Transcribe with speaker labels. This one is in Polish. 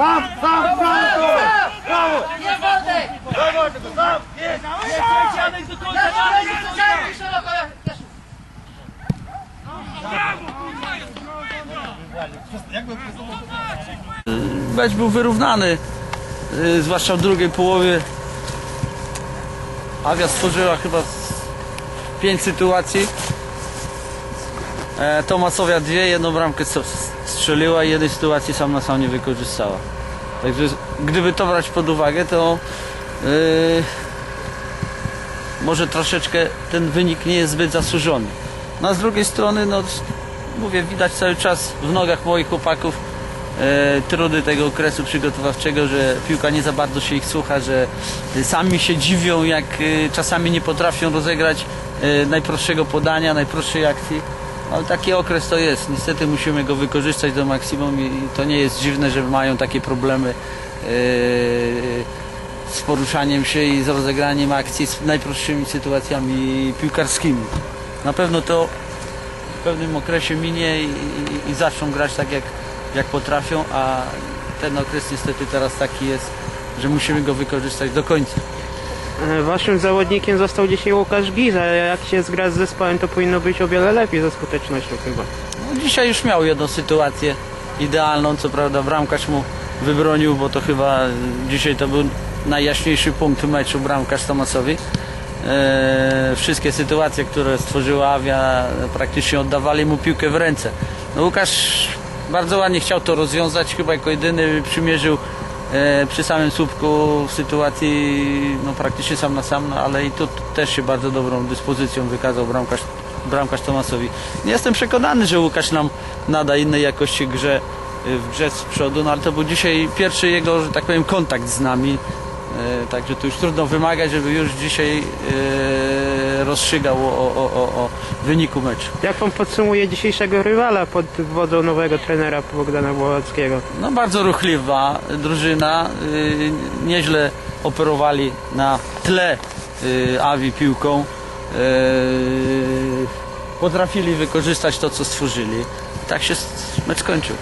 Speaker 1: Sam, sam, brawo! Brawo!
Speaker 2: Nie wolny!
Speaker 1: Brawo, tylko sam! Jest!
Speaker 3: Janek do końca,
Speaker 2: Jeszcze,
Speaker 3: Janek do
Speaker 2: jeszcze,
Speaker 3: końca!
Speaker 2: jeszcze, szeroko, jeszcze.
Speaker 4: Mecz był wyrównany, y, zwłaszcza w drugiej połowie. Awia stworzyła chyba z pięć sytuacji. E, Tomasowia dwie, jedną bramkę strzeliła i jednej sytuacji sam na sam nie wykorzystała. Także gdyby to brać pod uwagę, to y, może troszeczkę ten wynik nie jest zbyt zasłużony. No a z drugiej strony, no mówię, widać cały czas w nogach moich chłopaków e, trudy tego okresu przygotowawczego, że piłka nie za bardzo się ich słucha, że e, sami się dziwią, jak e, czasami nie potrafią rozegrać e, najprostszego podania, najprostszej akcji. Ale taki okres to jest. Niestety musimy go wykorzystać do maksimum i to nie jest dziwne, że mają takie problemy e, z poruszaniem się i z rozegraniem akcji z najprostszymi sytuacjami piłkarskimi. Na pewno to w pewnym okresie minie i, i, i zaczną grać tak jak, jak potrafią, a ten okres niestety teraz taki jest, że musimy go wykorzystać do końca.
Speaker 5: E, Waszym zawodnikiem został dzisiaj Łukasz Giza. Jak się zgra z zespołem, to powinno być o wiele lepiej ze skutecznością chyba.
Speaker 4: No, dzisiaj już miał jedną sytuację idealną, co prawda bramkarz mu wybronił, bo to chyba y, dzisiaj to był najjaśniejszy punkt meczu bramkarz Tomasowi. E, wszystkie sytuacje, które stworzyła Awia, praktycznie oddawali mu piłkę w ręce. No, Łukasz bardzo ładnie chciał to rozwiązać, chyba jako jedyny przymierzył e, przy samym słupku w sytuacji no, praktycznie sam na sam, no, ale i tu też się bardzo dobrą dyspozycją wykazał bramkarz, bramkarz Tomasowi. Nie jestem przekonany, że Łukasz nam nada innej jakości grze, y, w grze z przodu, no ale to był dzisiaj pierwszy jego, że tak powiem, kontakt z nami. E, Także tu już trudno wymagać, żeby już dzisiaj e, rozstrzygał o, o, o, o wyniku meczu.
Speaker 5: Jak pan podsumuje dzisiejszego rywala pod wodzą nowego trenera Bogdana Głowackiego?
Speaker 4: No bardzo ruchliwa drużyna, y, nieźle operowali na tle y, Awi piłką. Y, potrafili wykorzystać to, co stworzyli. Tak się mecz skończył.